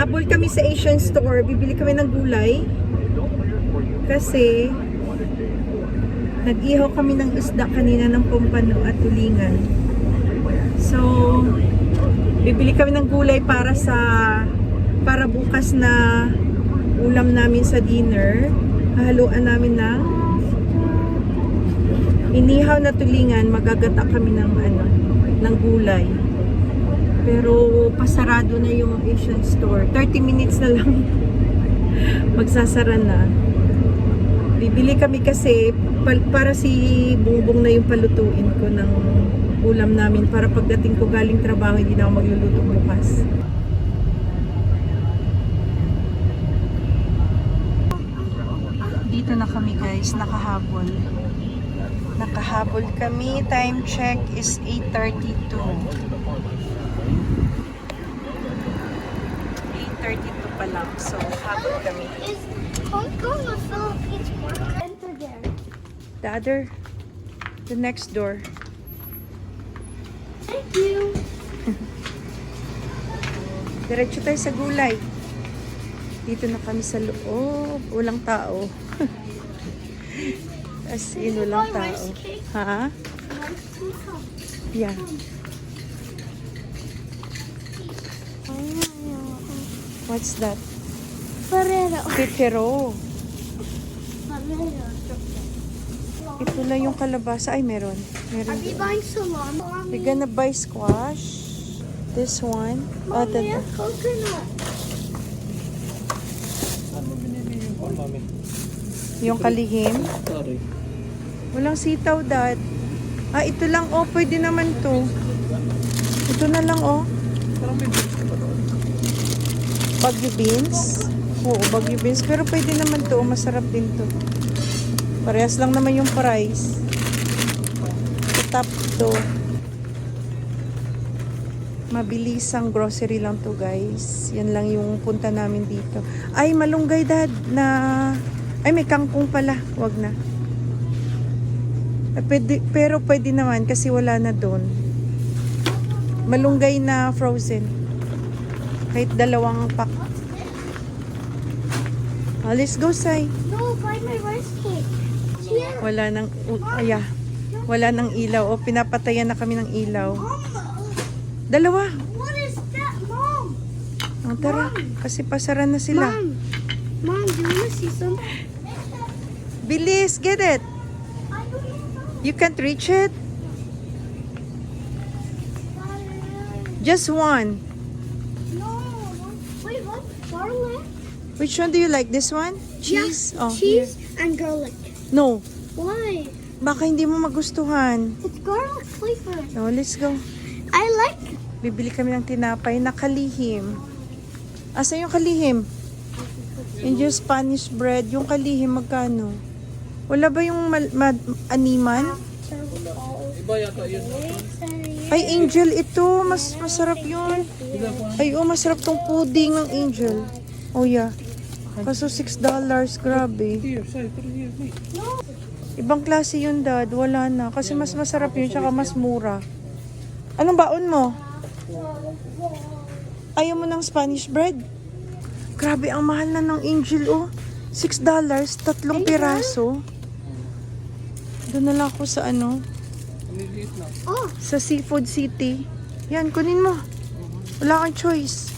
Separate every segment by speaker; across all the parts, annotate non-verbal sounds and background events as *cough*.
Speaker 1: Habol kami sa Asian store. Bibili kami ng gulay. Kasi nag-ihaw kami ng isda kanina ng pompano at tulingan. So, bibili kami ng gulay para sa para bukas na ulam namin sa dinner. Hahaluan namin ng inihaw na tulingan, magagata kami ng ano, ng gulay. Pero pasarado na yung Asian store. 30 minutes na lang *laughs* magsasara na. Bibili kami kasi para si Bungbong na yung palutuin ko ng ulam namin para pagdating ko galing trabaho hindi na ako magluluto bukas. Dito na kami guys, nakahabol. Nakahabol kami. Time check is 8.32. 8.32 pa lang. So, habol kami.
Speaker 2: Is Hong Kong or Philippines more? Enter there.
Speaker 1: The other, the next door.
Speaker 2: Thank you. *laughs*
Speaker 1: Diretso tayo sa gulay. Dito na kami sa loob. Walang tao. *laughs* As in, walang tao. Ha? Yeah. What's that?
Speaker 2: Ferrero.
Speaker 1: Pipero.
Speaker 2: Ferrero.
Speaker 1: Ito lang yung kalabasa. Ay, meron. Meron
Speaker 2: Are we buying salami?
Speaker 1: We're gonna buy squash. This one. Oh,
Speaker 2: Mommy,
Speaker 1: the,
Speaker 2: a coconut.
Speaker 3: Ano binili yung mami?
Speaker 1: yung kalihim.
Speaker 3: Sorry.
Speaker 1: Walang sitaw, dad. Ah, ito lang, oh. Pwede naman to. Ito na lang, oh.
Speaker 3: Parang may.
Speaker 1: Bagyo beans. Oo, bagyo beans. Pero pwede naman to. Masarap din to. Parehas lang naman yung price. Top to. Mabilisang grocery lang to guys. Yan lang yung punta namin dito. Ay, malunggay dad na... Ay, may kangkong pala. Wag na. Eh, Pwede, pero pwede naman kasi wala na doon. Malunggay na frozen. Kahit dalawang pack. Oh, let's go, Sai.
Speaker 2: No, buy my rice cake. Here.
Speaker 1: Wala nang, u- aya, wala nang ilaw. O, pinapatayan na kami ng ilaw.
Speaker 2: Mom,
Speaker 1: Dalawa.
Speaker 2: what is that, Mom?
Speaker 1: O, tara. Kasi pasara na sila.
Speaker 2: Mom, Mom, do you wanna see some?
Speaker 1: Bilis, get it. You can't reach it? Just one.
Speaker 2: No, Mom. Wait, what? Garlic?
Speaker 1: Which one do you like? This one? Cheese?
Speaker 2: Yeah,
Speaker 1: oh, here.
Speaker 2: cheese and garlic.
Speaker 1: No.
Speaker 2: Why?
Speaker 1: Baka hindi mo magustuhan.
Speaker 2: It's garlic flavor.
Speaker 1: No, let's go.
Speaker 2: I like.
Speaker 1: Bibili kami ng tinapay na kalihim. Asa yung kalihim? Yung yung Spanish bread, yung kalihim magkano? Wala ba yung mal- mad- animan?
Speaker 3: Iba yata yun.
Speaker 1: Ay, angel ito. Mas masarap yun. Ay, oh, masarap tong pudding ng angel. Oh, yeah. Kaso $6. Grabe.
Speaker 3: Here, three here, wait.
Speaker 1: Ibang klase yun, dad. Wala na. Kasi mas masarap yun, tsaka mas mura. Anong baon mo? Ayaw mo ng Spanish bread? Grabe, ang mahal na ng angel, oh. $6, tatlong piraso. Doon na lang ako sa ano.
Speaker 2: Oh,
Speaker 1: sa Seafood City. Yan, kunin mo. Wala kang choice.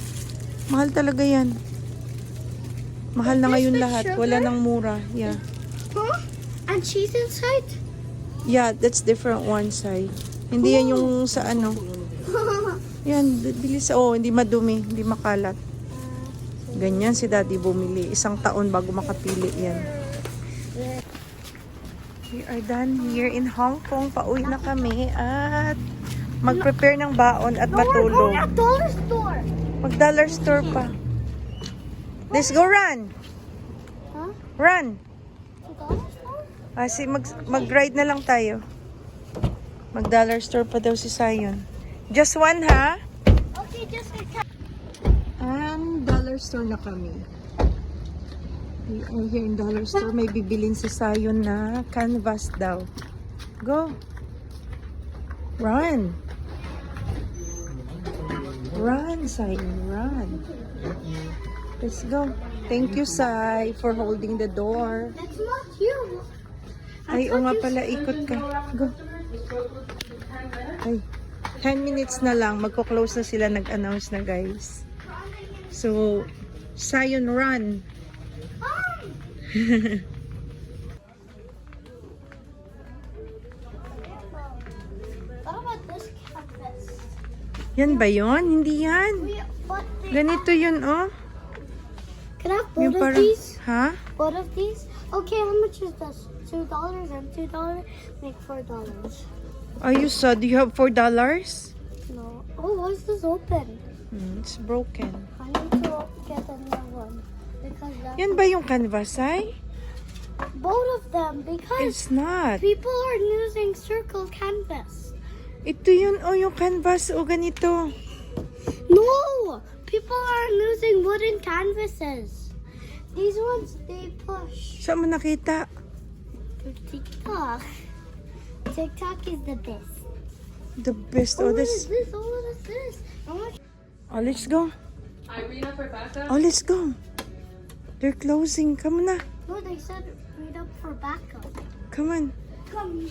Speaker 1: Mahal talaga yan. Mahal na ngayon lahat. Wala nang mura. Yeah.
Speaker 2: huh? And cheese inside?
Speaker 1: Yeah, that's different one side. Hindi yan yung sa ano. *laughs* Yan, bilis. Oh, hindi madumi. Hindi makalat. Ganyan si daddy bumili. Isang taon bago makapili yan. We are done here in Hong Kong. Pauwi na kami at mag-prepare ng baon at matulog. Mag dollar store pa. Let's go run!
Speaker 2: Huh?
Speaker 1: Run!
Speaker 2: Store?
Speaker 1: Kasi mag, mag-ride na lang tayo. Mag dollar store pa daw si Zion. Just one ha?
Speaker 2: Okay, just cat.
Speaker 1: And dollar store na kami. We are here in dollar store. May bibilin si Zion na canvas daw. Go! Run! Run, Zion, run! Let's go. Thank you, Sai, for holding the door.
Speaker 2: That's not you.
Speaker 1: Ay, o nga pala, ikot ka. Go. Ay, 10 minutes na lang. Magko-close na sila. Nag-announce na, guys. So, Zion run. *laughs* Yan ba yon? Hindi yan. Ganito yun, oh.
Speaker 2: Can I have
Speaker 1: Yung
Speaker 2: both of
Speaker 1: parang,
Speaker 2: these?
Speaker 1: ha?
Speaker 2: Both of these? Okay, how much is this? Two dollars and two dollars make four dollars.
Speaker 1: Are you sad? Do you have $4? dollars?
Speaker 2: No. Oh, why is this open?
Speaker 1: Hmm, it's broken.
Speaker 2: I need to get another one because
Speaker 1: Yan ba yung canvas, ay?
Speaker 2: both of them because
Speaker 1: It's not.
Speaker 2: people are using circle canvas.
Speaker 1: Ito yun, oh, yung canvas, oh, ganito.
Speaker 2: No, people are using wooden canvases. These ones they push.
Speaker 1: Saan mo nakita?
Speaker 2: TikTok. TikTok is the best.
Speaker 1: The best,
Speaker 2: Oh,
Speaker 1: oh,
Speaker 2: what is
Speaker 1: this.
Speaker 2: this? Oh, what is this? How?
Speaker 1: Oh, let's go.
Speaker 3: Irina for backup?
Speaker 1: Oh, let's go. They're closing. Come on na.
Speaker 2: No, they said read up for backup.
Speaker 1: Come on.
Speaker 2: Come.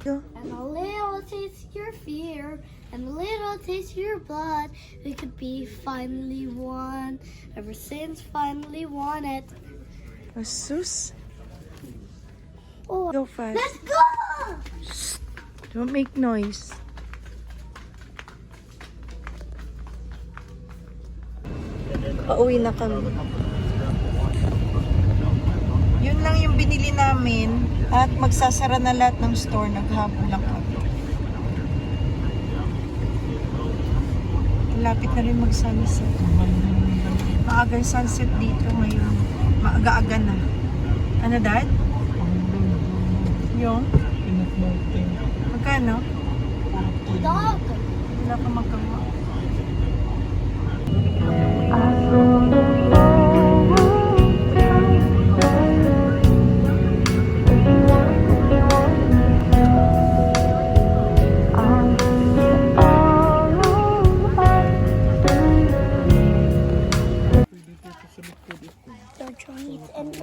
Speaker 1: Go.
Speaker 2: And a little taste your fear, and a little taste of your blood. We could be finally one. Ever since finally won it.
Speaker 1: Asus.
Speaker 2: Oh,
Speaker 1: Go fast.
Speaker 2: let's go!
Speaker 1: Don't make noise. Pauwi na kami. Yun lang yung binili namin at magsasara na lahat ng store. Naghabol lang kami. Malapit na rin mag-sunset. Maaga yung sunset dito ngayon. Maaga-aga na. Ano, Dad? Yung? Magkano?
Speaker 2: Dog!
Speaker 1: Wala ka magawa.
Speaker 2: They're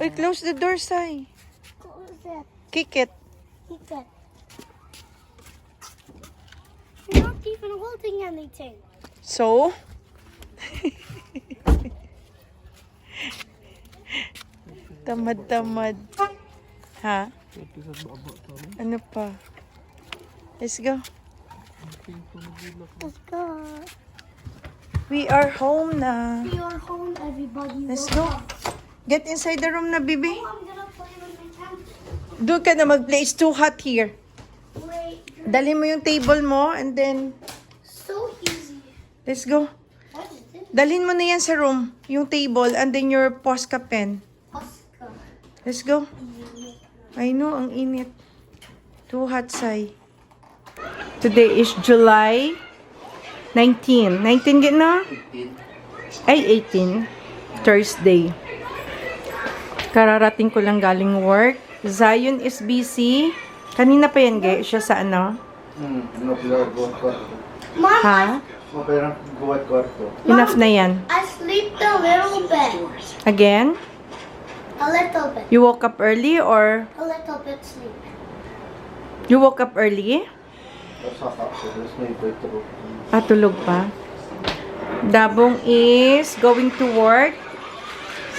Speaker 1: Uy, close the door, Sai.
Speaker 2: Was that?
Speaker 1: Kick it.
Speaker 2: He said. You're not even holding anything.
Speaker 1: So? *laughs* Tamad-tamad. Ha? Ano pa? Let's go.
Speaker 2: Let's go.
Speaker 1: We are home na.
Speaker 2: We are home, everybody.
Speaker 1: Let's go. Get inside the room na,
Speaker 2: tent.
Speaker 1: Doon ka na mag-play. It's too hot here.
Speaker 2: Wait,
Speaker 1: Dali mo yung table mo and then,
Speaker 2: so easy.
Speaker 1: let's go. Dalhin mo na yan sa room. Yung table and then your Posca pen.
Speaker 2: Oscar.
Speaker 1: Let's go. I know, ang init. Too hot, Sai. Today is July 19. 19 git na? Ay, 18. Thursday. Kararating ko lang galing work. Zion is busy. Kanina pa yan, Ge. Siya sa ano?
Speaker 4: Hmm, ano pinagawa kwarto?
Speaker 2: Mom,
Speaker 1: Ha?
Speaker 4: Ano pera gawa kwarto?
Speaker 1: Enough na yan.
Speaker 2: I slept a little bit.
Speaker 1: Again?
Speaker 2: A little bit.
Speaker 1: You woke up early or
Speaker 2: A little bit sleep.
Speaker 1: you woke up early? Ah, tulog pa. Dabong is going to work.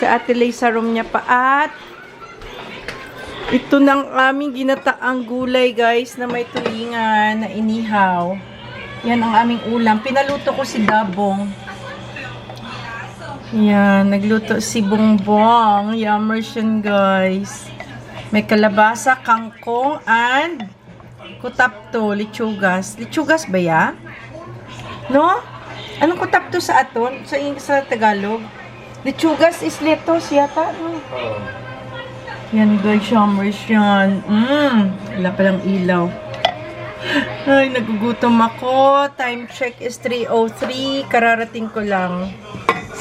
Speaker 1: Si Ate Lay sa room niya pa at ito ng aming ginataang gulay guys na may tulingan na inihaw. Yan ang aming ulam. Pinaluto ko si Dabong. Yan, nagluto si Bongbong. Yummers yan guys. May kalabasa, kangkong, and kutapto, litsugas. Litsugas ba ya? No? Anong kutapto sa aton? Sa, sa Tagalog? Litsugas is lettuce yata. No?
Speaker 4: Oo.
Speaker 1: Yan guys, yummers yan. Mmm, wala palang ilaw. Ay, nagugutom ako. Time check is 3.03. Kararating ko lang.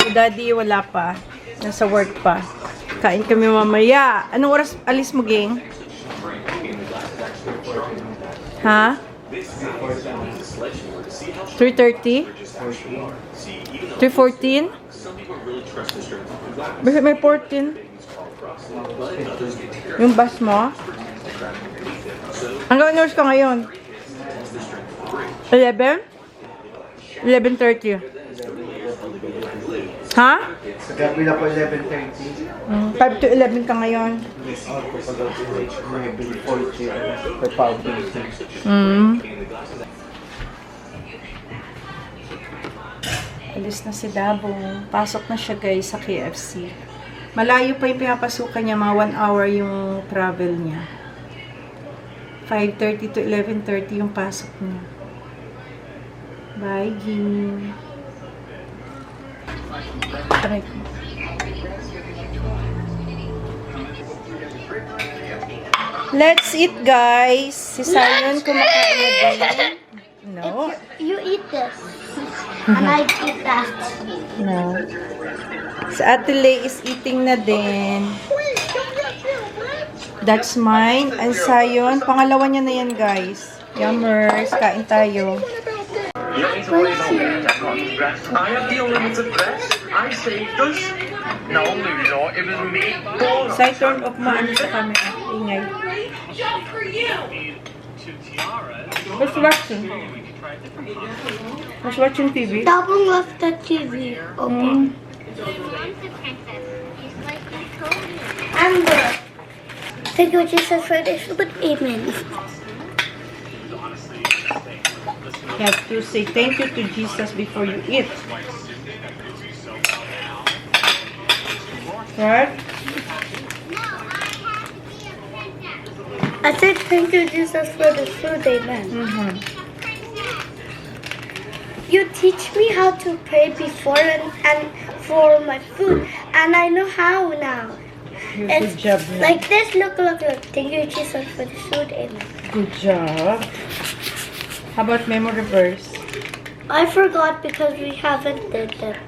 Speaker 1: Si daddy wala pa. Nasa work pa. Kain kami mamaya. Anong oras alis mo, gang? Ha? 3.30? 3.14? Basta may 14. Yung bus mo? Hanggang nurse ka ngayon? 11? 11.30. Ha?
Speaker 4: Sa gabi na po 11.30.
Speaker 1: Mm, 5 to 11 ka ngayon.
Speaker 4: Ako pa daw po may bill 40 per pound.
Speaker 1: Mm. Alis na si Dabo. Pasok na siya guys sa KFC. Malayo pa yung pinapasukan niya. Mga 1 hour yung travel niya. 5.30 to 11.30 yung pasok niya. Bye, Gin. Try ko. Let's eat, guys. Si Zion kumakain na din. No.
Speaker 2: You eat this. and I *laughs* eat that.
Speaker 1: No. Si Ate Lay is eating na din. That's mine. And Sayon, pangalawa niya na yan, guys. Yummers, kain tayo.
Speaker 5: I have the unlimited press. I saved us. No, Ludo, it was me.
Speaker 1: Sai, turn off mo ano sa camera. Ingay. Who's watching? Who's watching TV?
Speaker 2: Double left the TV open. Amber. Thank you, Jesus, for this good evening.
Speaker 1: You have to say thank you to Jesus before you eat. Right?
Speaker 2: I said thank you, Jesus, for the food, amen.
Speaker 1: Mm-hmm.
Speaker 2: You teach me how to pray before and, and for my food, and I know how now.
Speaker 1: Good
Speaker 2: It's
Speaker 1: job. Nick.
Speaker 2: like this. Look, look, look. Thank you, Jesus, for the food, amen.
Speaker 1: Good job. How about memory verse?
Speaker 2: I forgot because we haven't did that.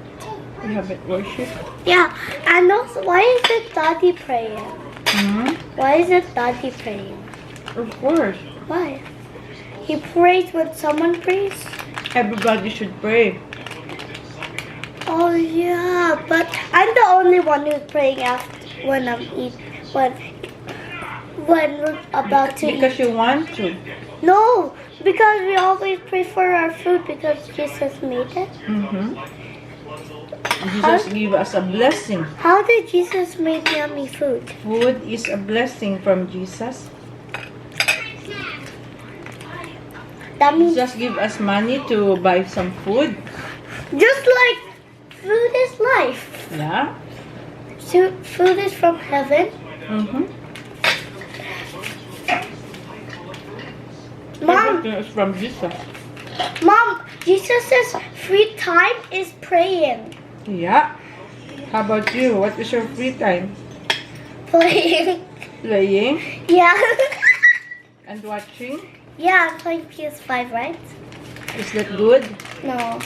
Speaker 1: We haven't worship.
Speaker 2: Yeah, and also, why is it Daddy praying?
Speaker 1: Hmm?
Speaker 2: Why is it Daddy praying?
Speaker 1: Of course.
Speaker 2: Why? He prays when someone prays.
Speaker 1: Everybody should pray.
Speaker 2: Oh yeah, but I'm the only one who's praying after when I'm eat when when we're about to
Speaker 1: Because
Speaker 2: eat.
Speaker 1: you want to.
Speaker 2: No, because we always pray for our food because Jesus made it.
Speaker 1: Mm-hmm. Jesus give us a blessing.
Speaker 2: How did Jesus make yummy food?
Speaker 1: Food is a blessing from Jesus. Jesus give us money to buy some food.
Speaker 2: just like food is life.
Speaker 1: Yeah.
Speaker 2: So food is from heaven.
Speaker 1: Mm-hmm.
Speaker 2: Mom,
Speaker 1: Everything is from Jesus.
Speaker 2: mom, Jesus' says free time is praying,
Speaker 1: Yeah. How about you? What is your free time?
Speaker 2: playing.
Speaker 1: Playing
Speaker 2: Yeah.
Speaker 1: and watching.
Speaker 2: Yeah, I'm playing PS5, right?
Speaker 1: Is that good?
Speaker 2: No.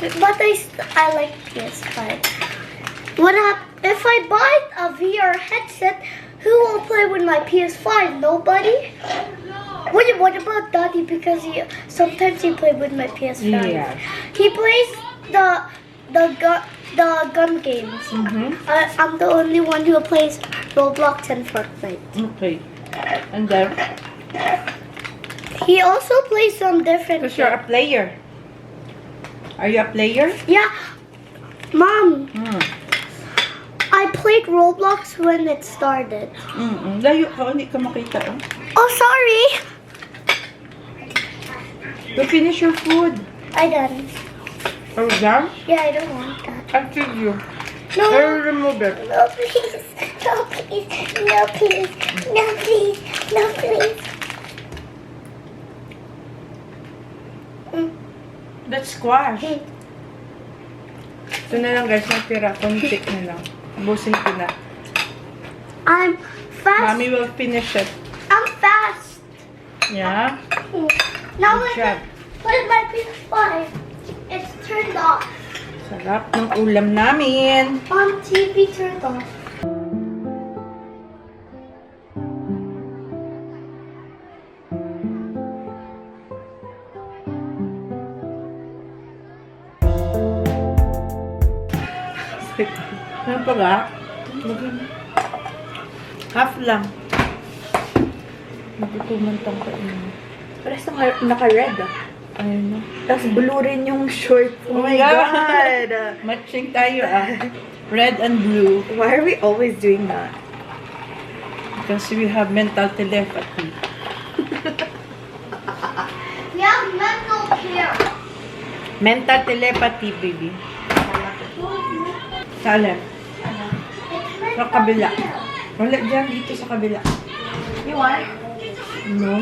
Speaker 2: But I, I like PS5. What if I buy a VR headset? Who will play with my PS5? Nobody. What, what about Daddy? Because he sometimes he plays with my PS5.
Speaker 1: Yeah.
Speaker 2: He plays the the gun the gun games.
Speaker 1: Mm-hmm.
Speaker 2: I, I'm the only one who plays Roblox and Fortnite.
Speaker 1: Okay. And then,
Speaker 2: He also plays some different.
Speaker 1: because you're a player. Are you a player?
Speaker 2: Yeah, Mom.
Speaker 1: Hmm.
Speaker 2: I played Roblox when it started.
Speaker 1: Mm-mm. Layo ka, hindi ka makita. Oh.
Speaker 2: Oh, sorry.
Speaker 1: To finish your food.
Speaker 2: I done.
Speaker 1: Are you done?
Speaker 2: Yeah, I don't want that.
Speaker 1: I'll feed you.
Speaker 2: No.
Speaker 1: I will remove it.
Speaker 2: No, please. No, please. No, please. No, please. No, please.
Speaker 1: That's squash. Ito na lang guys, natira. Konti na lang. Ubusin ko na.
Speaker 2: I'm fast.
Speaker 1: Mommy will finish it.
Speaker 2: I'm fast.
Speaker 1: Yeah?
Speaker 2: Now
Speaker 1: Good job.
Speaker 2: with my PS5, it's turned off.
Speaker 1: Sarap ng ulam namin.
Speaker 2: Mom, TV turned off.
Speaker 1: Ano pa ga? Half lang. Magtutuman tong kainin.
Speaker 6: Parehas naka, naka-red ah.
Speaker 1: Ayun na.
Speaker 6: Tapos blue rin yung short.
Speaker 1: Oh my God! *laughs* Matching tayo ah. Red and blue.
Speaker 6: Why are we always doing that?
Speaker 1: Because we have mental telepathy. *laughs*
Speaker 2: We have mental care.
Speaker 1: Mental telepathy, baby. Sa left. Sa kabila. Wala dyan, dito sa kabila.
Speaker 2: You want?
Speaker 1: No.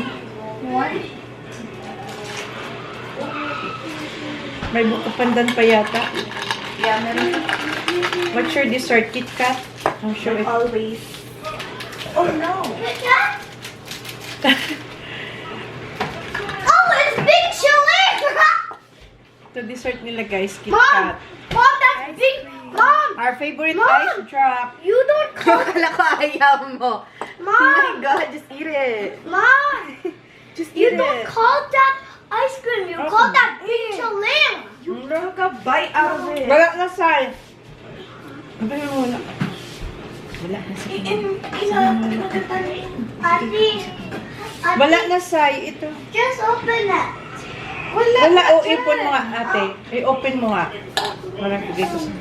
Speaker 2: You want?
Speaker 1: May buko pandan pa yata.
Speaker 6: Yeah, meron
Speaker 1: What's your dessert? Kit Kat? I'm sure it.
Speaker 6: always. Oh no!
Speaker 2: Kit Kat? *laughs* oh, it's Big Chili! *laughs*
Speaker 1: Ito dessert nila guys, Kit! Kat.
Speaker 2: Mom!
Speaker 1: Our favorite
Speaker 2: Mom!
Speaker 1: ice drop.
Speaker 2: You don't *laughs* call...
Speaker 6: Akala ko ayaw mo. Oh *laughs* my
Speaker 2: Mom!
Speaker 6: god, just eat it.
Speaker 2: Mom! *laughs*
Speaker 6: Just
Speaker 2: You
Speaker 6: eat
Speaker 2: don't
Speaker 6: it.
Speaker 2: call that ice cream. You
Speaker 1: Oh,
Speaker 2: call that Big Chili!
Speaker 6: You took a bite out of it.
Speaker 1: Wala na sal. Ano yung wala? Wala na sa
Speaker 2: Ate,
Speaker 1: Wala na say. Ito.
Speaker 2: just open it.
Speaker 1: Wala. Wala. O, ipon mo nga, ate. I-open mo nga. Wala, bigay ko sa...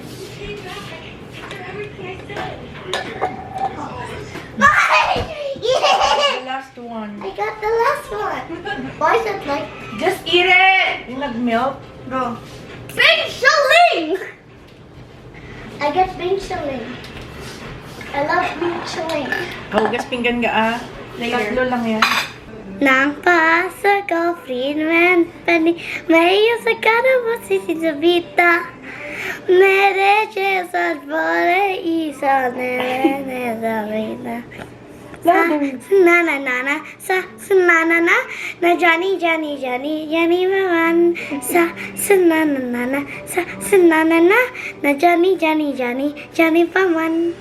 Speaker 1: The last one.
Speaker 2: I got the last one. *laughs* Why is it like
Speaker 6: Just eat it.
Speaker 1: Yung nag-melt.
Speaker 6: Go.
Speaker 2: Big Chili? I get Big Chili. I love Big Chili.
Speaker 1: Hugas pinggan ka ah.
Speaker 6: Later.
Speaker 1: Tatlo lang yan.
Speaker 2: Nang pasa ko Friedman Penny May sa cara você se sabita Mere che sa vole isa ne ne sa vida Sa na na na na sa sa na na na na Johnny Johnny Johnny Johnny Maman sa sa na na na na sa na na na na Johnny Johnny Johnny Johnny Paman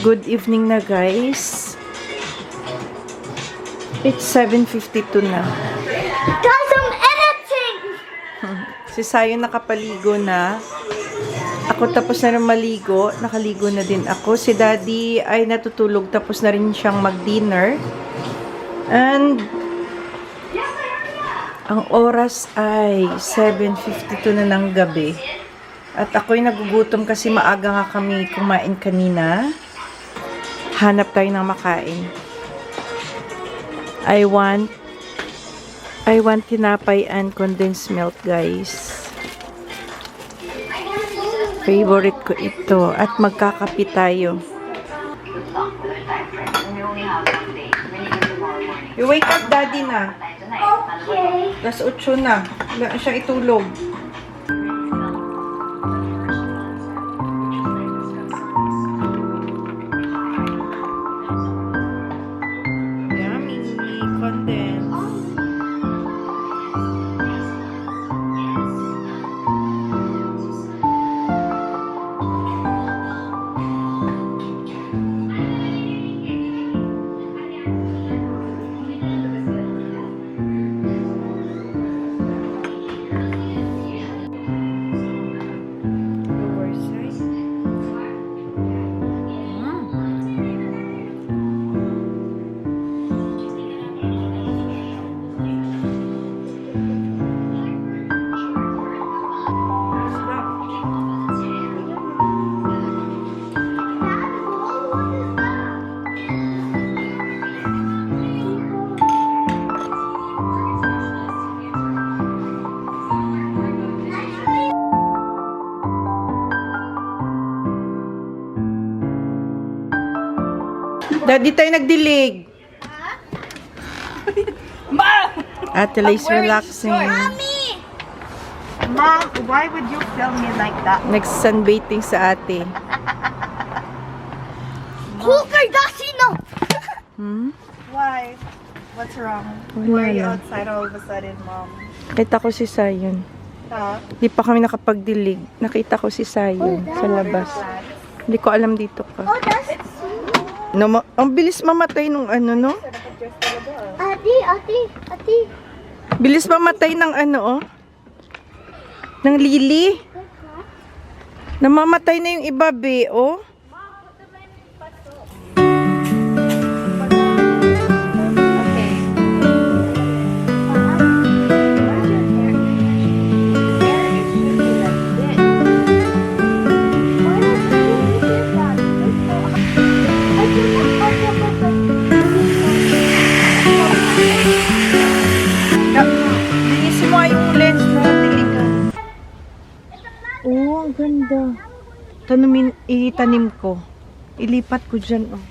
Speaker 1: Good evening na guys. It's 7.52 na.
Speaker 2: Guys, I'm editing
Speaker 1: Si Sayo nakapaligo na. Ako tapos na rin maligo. Nakaligo na din ako. Si Daddy ay natutulog tapos na rin siyang mag-dinner. And ang oras ay 7.52 na ng gabi. At ako'y nagugutom kasi maaga nga kami kumain kanina. Hanap tayo ng makain. I want I want tinapay and condensed milk, guys. Favorite ko ito. At magkakapi tayo. You wake up, daddy na.
Speaker 2: Okay
Speaker 1: Las 8 na. Wala siya itulog. Daddy tayo nagdilig. Ate Lay's relaxing.
Speaker 6: Mom, why would you film me like that?
Speaker 1: Nag-sunbathing sa ate.
Speaker 2: Hooker Dashino
Speaker 1: Hmm?
Speaker 6: Why? What's wrong? Why are you outside all of a sudden, Mom?
Speaker 1: Nakita ko si Sayon.
Speaker 6: Huh?
Speaker 1: Di pa kami nakapagdilig. Nakita ko si Sayon sa labas. Hindi ko alam dito ka.
Speaker 2: Oh, that's
Speaker 1: No, ma- ang bilis mamatay nung ano, no?
Speaker 2: Ati, ati, ati.
Speaker 1: Bilis mamatay ng ano, oh. Ng lili. Namamatay na yung iba, be, oh. Oh, ang ganda. Tanumin, itanim ko. Ilipat ko dyan, oh.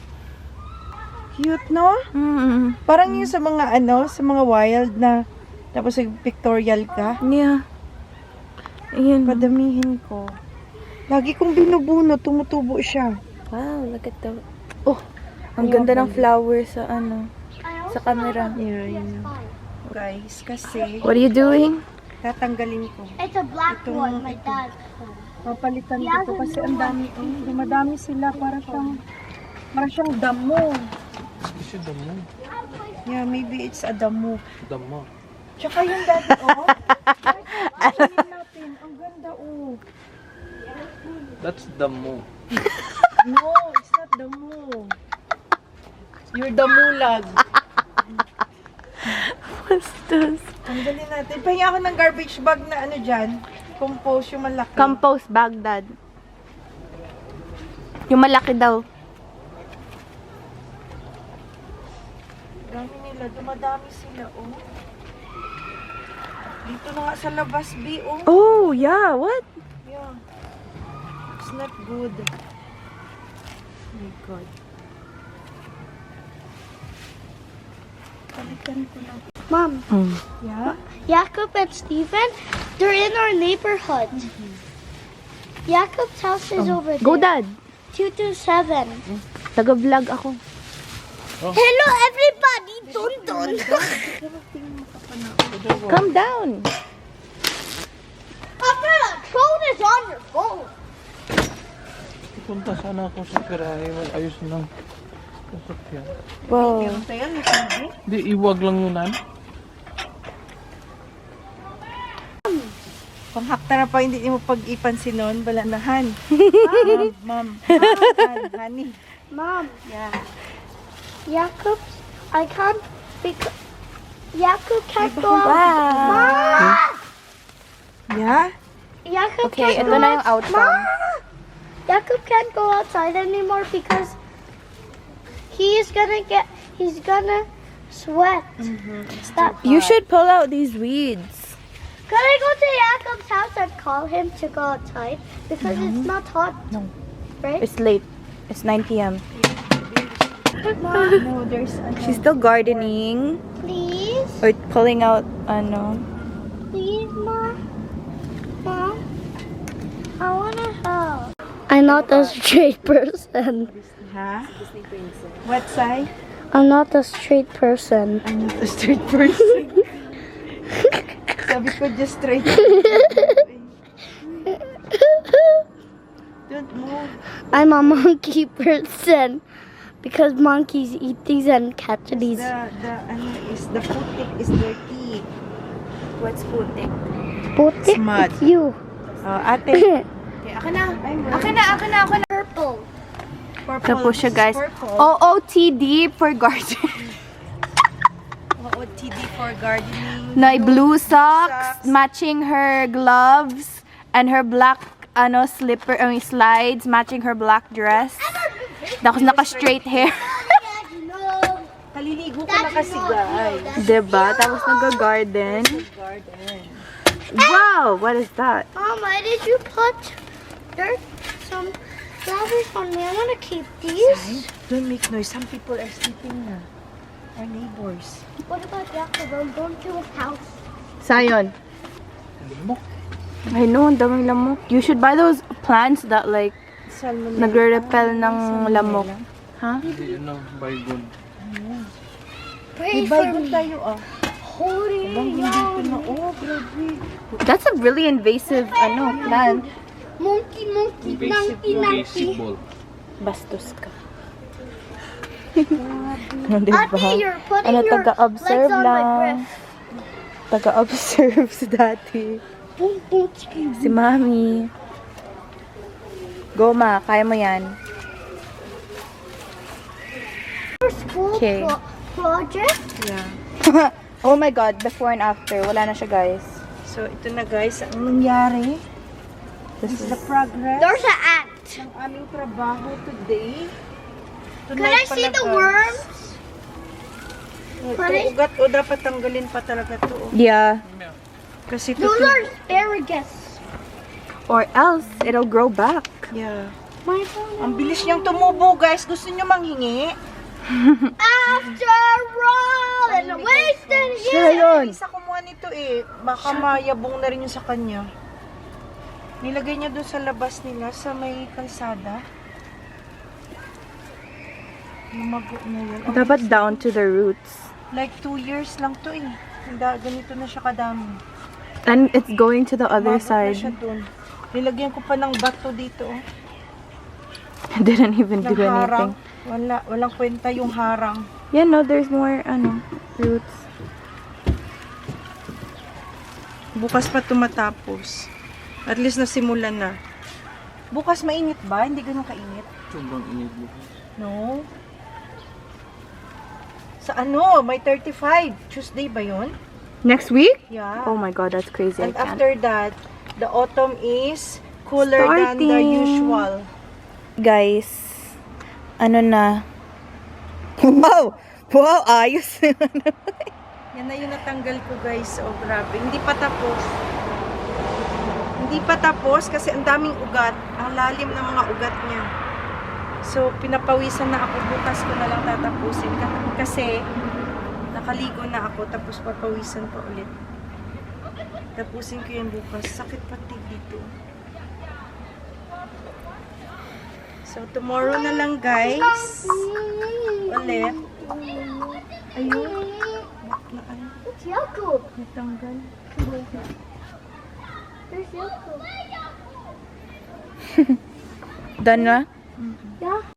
Speaker 1: Cute, no?
Speaker 7: Mm,
Speaker 1: Parang yung sa mga ano, sa mga wild na tapos pictorial ka.
Speaker 7: yeah. Ayan.
Speaker 1: Padamihin ko. Lagi kong binubuno, tumutubo siya.
Speaker 7: Wow, look at the... Oh, ang ganda ng flower sa ano, sa camera.
Speaker 1: Yeah, yun. Guys, kasi
Speaker 7: What are you doing?
Speaker 1: Tatanggalin ko.
Speaker 2: It's a black
Speaker 1: Itong-
Speaker 2: one, my dad.
Speaker 1: Papalitan ko to kasi ang dami, oh, dumadami sila para siyang, para siyang damo.
Speaker 4: Kasi damo.
Speaker 1: Yeah, maybe it's a damo.
Speaker 4: Damo.
Speaker 1: Tsaka yung dati, oh. *laughs* Tingnan natin, ang ganda, oh.
Speaker 4: That's damo.
Speaker 1: No, it's not damo. You're *laughs* damulag.
Speaker 7: Bastos.
Speaker 1: Tanggalin natin. Pahinga ako ng garbage bag na ano dyan. Compose yung malaki.
Speaker 7: Compost Baghdad. Yung malaki daw.
Speaker 1: Dami nila. Dumadami sila, oh. Dito na nga sa labas, B, oh.
Speaker 7: Oh, yeah. What?
Speaker 1: Yeah. It's not good. Oh my God. Palitan ko na.
Speaker 2: Mom,
Speaker 1: Yeah?
Speaker 2: Jacob and Stephen, they're in our neighborhood. Jacob's house is over there.
Speaker 7: Go, Dad.
Speaker 2: 227.
Speaker 7: Taga-vlog ako.
Speaker 2: Hello, everybody. Dun dun. *laughs*
Speaker 7: Calm down.
Speaker 2: Papa, phone is on your phone.
Speaker 4: Punta sana ako sa Pirahe. Ayos ng sasakyan.
Speaker 7: Wow.
Speaker 1: Tayo, may TV.
Speaker 4: Di, iwag lang yun, nan.
Speaker 1: Panghakta na pa hindi mo pag-ipan si noon, balanahan. ma'am, ma'am, ma'am, honey.
Speaker 2: Mom,
Speaker 1: Yeah.
Speaker 2: Jacob, I can't because Jacob can't go out. Mom,
Speaker 1: Yeah?
Speaker 2: Jacob
Speaker 7: Okay,
Speaker 2: can't
Speaker 7: ito
Speaker 2: go
Speaker 7: na yung
Speaker 2: out-
Speaker 7: outcome.
Speaker 2: Mom, Jacob can't go outside anymore because he's gonna get he's gonna sweat. Stop.
Speaker 7: You should pull out these weeds.
Speaker 2: Can I go to Jacob's house and call him to go outside because it's not hot?
Speaker 7: No.
Speaker 2: Right?
Speaker 7: It's late. It's 9 p.m. *laughs*
Speaker 1: No, there's ano.
Speaker 7: She's still gardening
Speaker 2: Please,
Speaker 7: or pulling out uh, ano.
Speaker 2: please, mom, mom. I wanna help. I'm not a straight person.
Speaker 1: Ha? What side?
Speaker 2: I'm not a straight person.
Speaker 1: I'm not a straight person. *laughs* Sabi ko just straight. *laughs* Don't move.
Speaker 2: I'm a monkey person because monkeys eat these and catch these.
Speaker 1: The, the, ano is, the footing is dirty.
Speaker 7: What's putik?
Speaker 2: Putik,
Speaker 1: Smart.
Speaker 2: it's you.
Speaker 1: Oh, ate. *laughs*
Speaker 7: Akin na.
Speaker 1: I'm
Speaker 7: Akin na, akin na, akin na.
Speaker 2: Purple.
Speaker 1: Purple.
Speaker 7: Ito po siya,
Speaker 1: This is
Speaker 7: guys.
Speaker 1: Purple.
Speaker 7: OOTD for garden. *laughs*
Speaker 1: OOTD for gardening.
Speaker 7: na blue socks,
Speaker 1: Socks.
Speaker 7: matching her gloves, and her black ano slipper, I mean, slides, matching her black dress. Tapos naka-straight hair. *laughs*
Speaker 1: Kaliligo ko na kasi, guys.
Speaker 7: diba? Tapos nag-garden.
Speaker 1: Garden.
Speaker 7: Wow! What is that?
Speaker 2: Mom, why did you put dirt, some flowers on me? I want to keep these.
Speaker 1: Don't make noise. Some people are sleeping na. Our neighbors.
Speaker 2: What about Jacob? I'm going to his house.
Speaker 7: Sayon. I know, ang daming lamok. You should buy those plants that like
Speaker 1: Salmonella.
Speaker 7: nagre-repel ng lamok. Ha?
Speaker 4: Hindi, ano, by good.
Speaker 2: Pray for me.
Speaker 1: tayo, ah.
Speaker 2: Holy
Speaker 1: Bang, hindi ko na. Oh, grabe.
Speaker 7: That's a really invasive ano plant.
Speaker 2: Monkey, monkey, monkey, monkey.
Speaker 4: ball.
Speaker 7: Bastos ka. Ano, diba?
Speaker 2: Ate, you're putting
Speaker 7: Ano,
Speaker 2: your
Speaker 7: taga-observe
Speaker 2: legs on my
Speaker 7: lang.
Speaker 2: breast.
Speaker 7: Taga-observe *laughs* si dati. Si Mami. Go, ma. Kaya mo yan.
Speaker 2: School
Speaker 7: Okay.
Speaker 2: pro- project.
Speaker 1: Yeah. *laughs*
Speaker 7: oh my God, before and after. Wala na siya, guys.
Speaker 1: So, ito na guys, ang nangyari
Speaker 7: This
Speaker 1: is
Speaker 7: is...
Speaker 1: the progress
Speaker 2: There's an ant.
Speaker 1: ng aming trabaho today.
Speaker 2: Can I see the worms?
Speaker 1: Ito, ugat o dapat tanggalin pa talaga to. oh.
Speaker 7: Yeah.
Speaker 1: Kasi ito,
Speaker 2: Those are asparagus.
Speaker 7: Or else, it'll grow back.
Speaker 1: yeah.
Speaker 2: My phone.
Speaker 1: Ang bilis niyang tumubo guys. Gusto niyo manghingi? *laughs*
Speaker 2: After all, and wasted
Speaker 7: Siya
Speaker 2: years.
Speaker 7: yun.
Speaker 1: Isa kumuha nito eh. Baka mayabong na rin yung sa kanya. Nilagay niya doon sa labas nila sa may kalsada. Lumago na yun. Ang
Speaker 7: Dapat down to the roots.
Speaker 1: Like two years lang to eh. Handa, ganito na siya kadami.
Speaker 7: And it's going to the other
Speaker 1: Umabot na siya
Speaker 7: side.
Speaker 1: dun. Nilagyan ko pa ng bato dito oh. *laughs*
Speaker 7: Didn't even
Speaker 1: Ng
Speaker 7: do
Speaker 1: harang.
Speaker 7: anything.
Speaker 1: Wala, walang kwenta yung harang.
Speaker 7: Yeah, no, there's more, ano, roots.
Speaker 1: Bukas pa tumatapos. At least nasimulan na. Bukas mainit ba? Hindi ganun kainit?
Speaker 4: Sobrang init mo.
Speaker 1: No. Sa ano? May 35. Tuesday ba yun?
Speaker 7: Next week?
Speaker 1: Yeah.
Speaker 7: Oh my god, that's crazy.
Speaker 1: And after that, the autumn is cooler than the
Speaker 7: Starting.
Speaker 1: usual.
Speaker 7: Guys, ano na. Wow! Wow, ayos. *laughs*
Speaker 1: Yan na yung natanggal ko guys. Oh, grabe. Hindi pa tapos. Hindi pa tapos kasi ang daming ugat. Ang lalim ng mga ugat niya. So, pinapawisan na ako. Bukas ko na lang tatapusin. Ka- Kasi, nakaligo na ako. Tapos papawisan pa ulit. Tapusin ko yan bukas. Sakit pati dito. So, tomorrow na lang guys. Ulit. Ayun. Na, ano,
Speaker 2: It's Jacob.
Speaker 1: natanggal.
Speaker 2: There's *laughs* Jacob.
Speaker 7: Done na?
Speaker 1: Yeah.